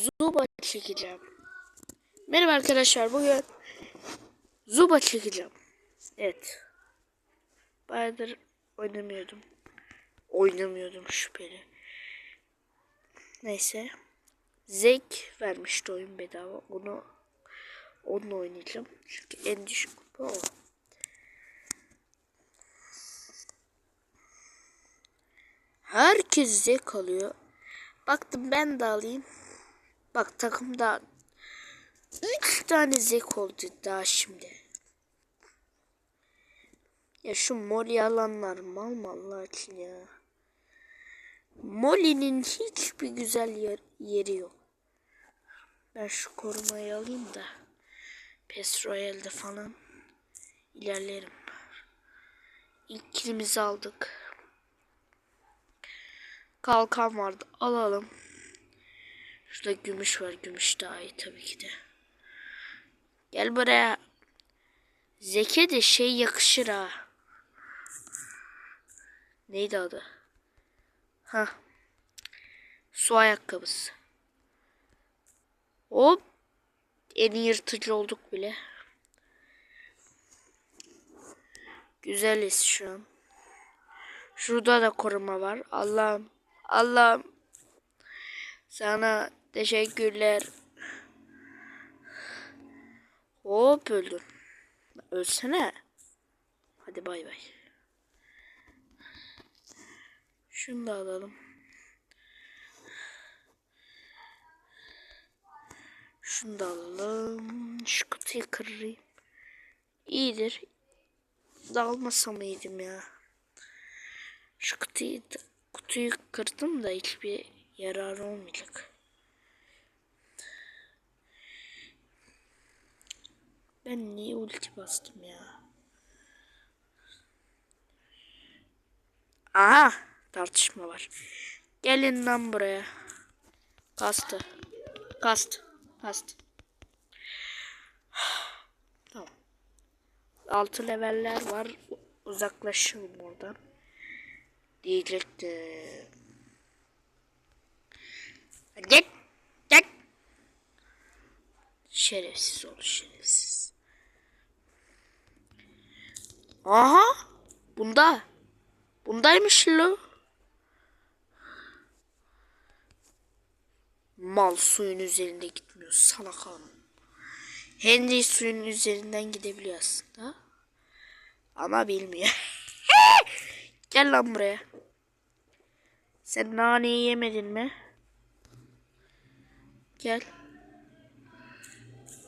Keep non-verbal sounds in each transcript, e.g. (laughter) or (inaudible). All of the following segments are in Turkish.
Zuba çekeceğim. Merhaba arkadaşlar bugün Zuba çekeceğim. Evet. Bayağıdır oynamıyordum. Oynamıyordum şüpheli. Neyse. Zevk vermişti oyun bedava. Onu onunla oynayacağım. Çünkü en düşük kupa o. Herkes zevk alıyor. Baktım ben de alayım. Bak takımda 3 tane zek oldu daha şimdi. Ya şu Molly alanlar mal mallar için ya. Molly'nin hiçbir güzel yer, yeri yok. Ben şu korumayı alayım da. Pes Royale'de falan ilerlerim. İlk kilimizi aldık. Kalkan vardı. Alalım. Şurada gümüş var. Gümüş daha iyi tabii ki de. Gel buraya. Zeke de şey yakışır ha. Neydi adı? Ha. Su ayakkabısı. Hop. En yırtıcı olduk bile. Güzeliz şu an. Şurada da koruma var. Allah'ım. Allah'ım. Sana teşekkürler. Hop öldüm. Ölsene. Hadi bay bay. Şunu da alalım. Şunu da alalım. Şu kutuyu kırayım. İyidir. Dalmasam iyiydim ya. Şu kutuyu, kutuyu kırdım da hiçbir yararı olmayacak. Ben niye ulti bastım ya? Aha! Tartışma var. Gelin lan buraya. Kastı. Kast. Kast. Tamam. Altı leveller var. Uzaklaşalım oradan. Diyecektim. Git. Git. Şerefsiz ol şerefsiz. Aha. Bunda. Bundaymış lo. Mal suyun üzerinde gitmiyor. Salak hanım. Henry suyun üzerinden gidebiliyor aslında. Ama bilmiyor. (laughs) Gel lan buraya. Sen naneyi yemedin mi? Gel.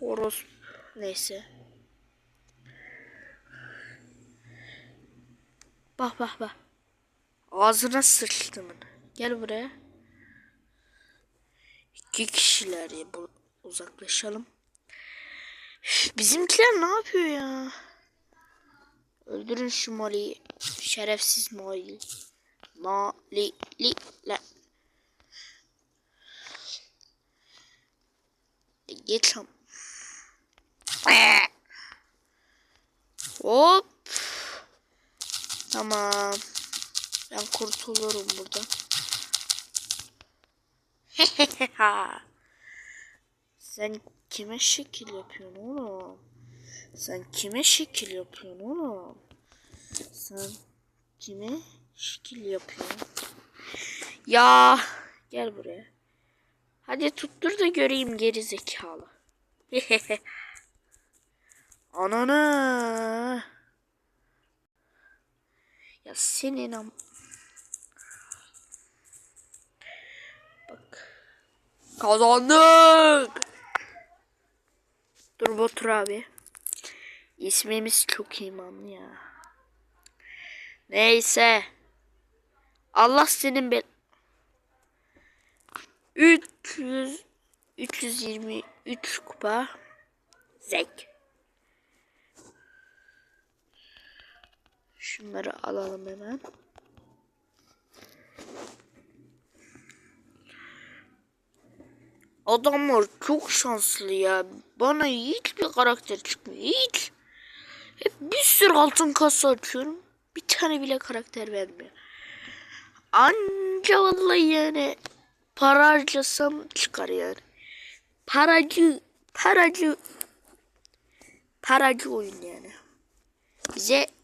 Horoz. Neyse. Bak bak bak. Ağzına sıçtım. Gel buraya. İki kişiler ya. Uzaklaşalım. Bizimkiler ne yapıyor ya? Öldürün şu Molly'yi. Şerefsiz Molly. Molly. Li, la. Geç lan. Hop. Tamam. Ben kurtulurum buradan. (laughs) Sen kime şekil yapıyorsun oğlum? Sen kime şekil yapıyorsun oğlum? Sen kime şekil yapıyorsun? Ya gel buraya. Hadi tuttur da göreyim geri zekalı. (laughs) Ananı. Ya senin am... Bak. Kazandık. Dur Batur abi. İsmimiz çok imanlı ya. Neyse. Allah senin bel... 300 323 kupa zek. Şunları alalım hemen. Adamlar çok şanslı ya. Bana hiçbir karakter çıkmıyor. Hiç. Hep bir sürü altın kasa açıyorum. Bir tane bile karakter vermiyor. Anca vallahi yani para harcasam çıkar yani. paracı, paracı, paracı oyun yani. Bize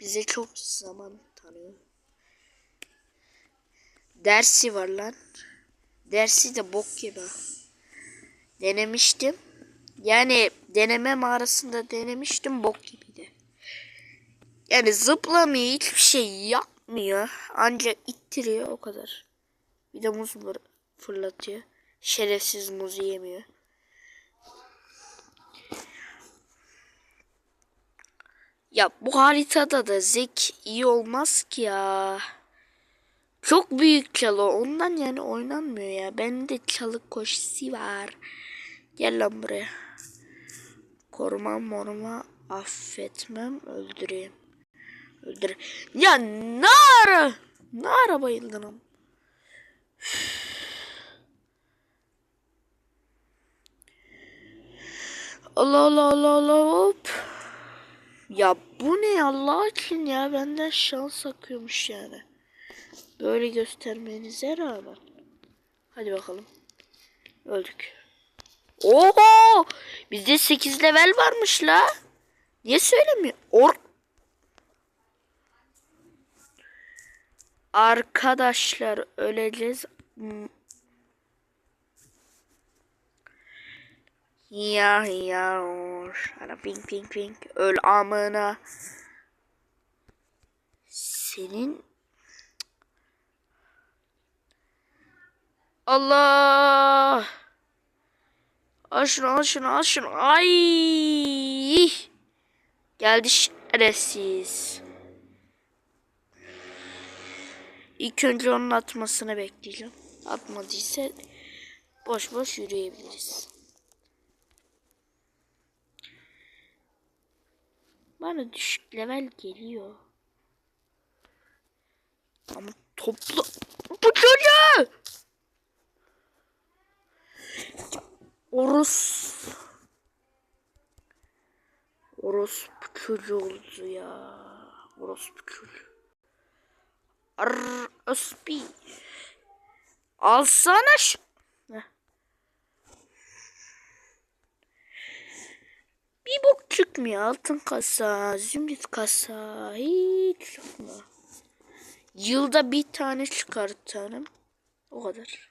bize çok zaman tanıyor. Dersi var lan. Dersi de bok gibi. Denemiştim. Yani deneme mağarasında denemiştim bok gibiydi. Yani zıplamıyor hiçbir şey yapmıyor. Ancak ittiriyor o kadar. Bir de muz fır- fırlatıyor. Şerefsiz muzu yemiyor. Ya bu haritada da zek iyi olmaz ki ya. Çok büyük çalı ondan yani oynanmıyor ya. Bende çalık koşusu var. Gel lan buraya. Korumam moruma affetmem öldüreyim. Öldür. Ya ne ara? Ne ara bayıldın Allah Allah Allah Allah hop. Ya bu ne Allah için ya benden şans akıyormuş yani. Böyle göstermenize rağmen. Hadi bakalım. Öldük. Oho! Bizde 8 level varmış la. Niye söylemiyor? Or Arkadaşlar öleceğiz. Ya ya. Ana ping ping ping. Öl amına. Senin Allah. Al şunu al şunu al şunu. Ay. Geldi şerefsiz. İlk önce onun atmasını bekleyeceğim. Atmadıysa boş boş yürüyebiliriz. Bana düşük level geliyor. Ama toplu bu çocuğu. Orus. Orospu çocuğu oldu ya. Orospu çocuğu. Orospu. Alsana şu. Bir bok çıkmıyor. Altın kasa, zümrüt kasa. Hiç çıkmıyor. Yılda bir tane çıkartalım. O kadar.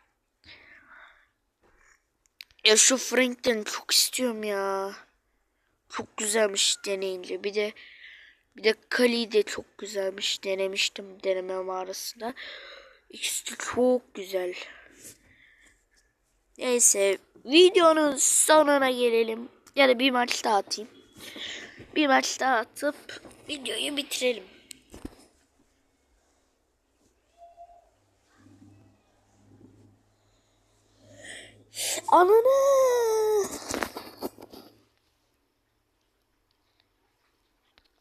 Ya şu Frank'ten çok istiyorum ya. Çok güzelmiş deneyince. Bir de bir de Kali de çok güzelmiş. Denemiştim deneme mağarasında. İkisi de çok güzel. Neyse videonun sonuna gelelim. Ya da bir maç daha atayım. Bir maç daha atıp videoyu bitirelim. Ananı.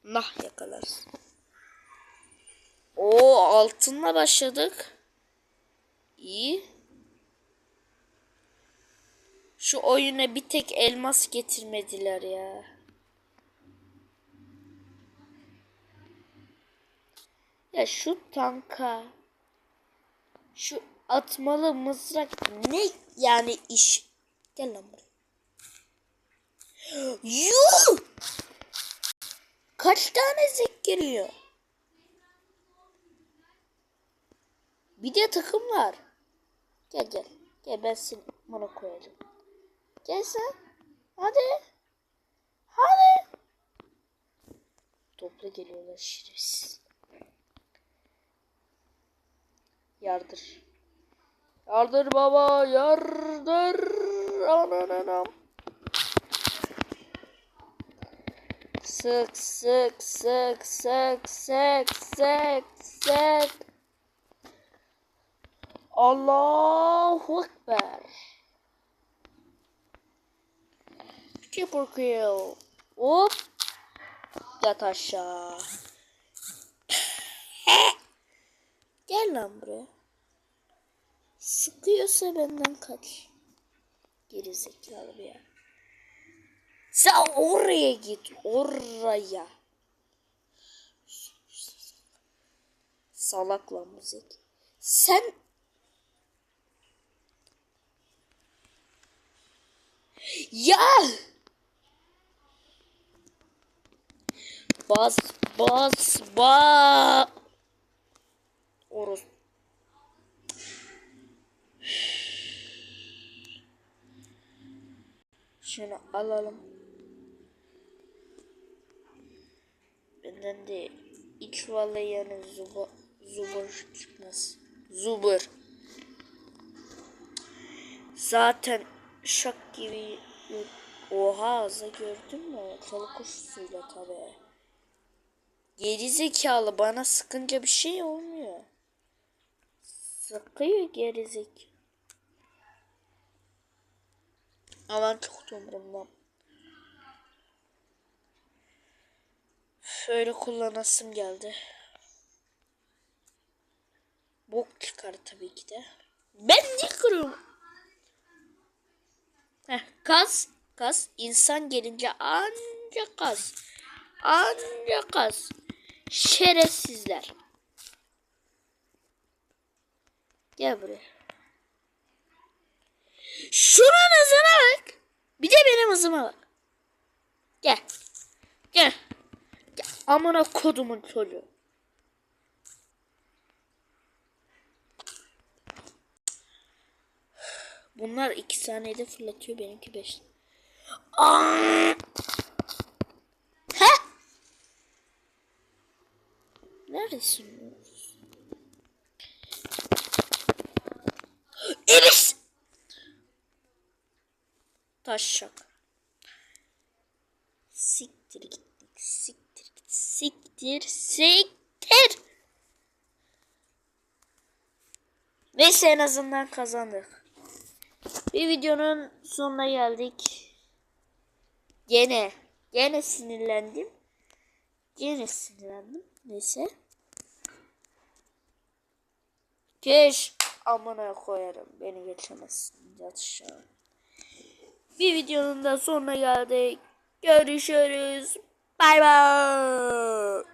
Nah yakalarsın. O altınla başladık. İyi. Şu oyuna bir tek elmas getirmediler ya. Ya şu tanka şu atmalı mızrak ne yani iş gel lan buraya. Yuh! Kaç tane zek geliyor? Bir de takım var. Gel gel. Gel ben seni bana koyacağım. Gel sen. Hadi. Hadi. Topla geliyorlar şerefsiz. Yardır. Yardır baba yardır. Ananam. Sık sık sık sık sık sık sık. Allahu Ekber. Triple kill. Hop. Yat aşağı. Gel lan buraya. Sıkıyorsa benden kaç. Geri zekalı bir yer. Sen oraya git. Oraya. Salak lan müzik. Sen Ya! Bas bas bas. Oros. Şunu alalım. Benden de iç vallahi yani zuba, zubur çıkmaz. Zubur. Zaten şak gibi oha ağza gördün mü? Çalı kuşusuyla tabi. Geri zekalı bana sıkınca bir şey olmuyor. Sıkıyor geri zekalı. Aman çok da umurumda. Şöyle kullanasım geldi. Bok çıkar tabii ki de. Ben ne kırıyorum? Heh, kas, kas. insan gelince ancak kas. Ancak kas. Şerefsizler. Gel buraya. Şunun hızına bak. Bir de benim hızıma bak. Gel. Gel. Gel. Amına kodumun çocuğu. Bunlar 2 saniyede fırlatıyor benimki 5. Neredesin? Enes! Taşşak. Siktir gittik. Siktir git. Siktir. Siktir. Neyse en azından kazandık. Bir videonun sonuna geldik. Gene. Gene sinirlendim. Gene sinirlendim. Neyse. Keş. Amına koyarım. Beni geçemezsin. Yat. Bir videonun da sonuna geldik. Görüşürüz. Bay bay.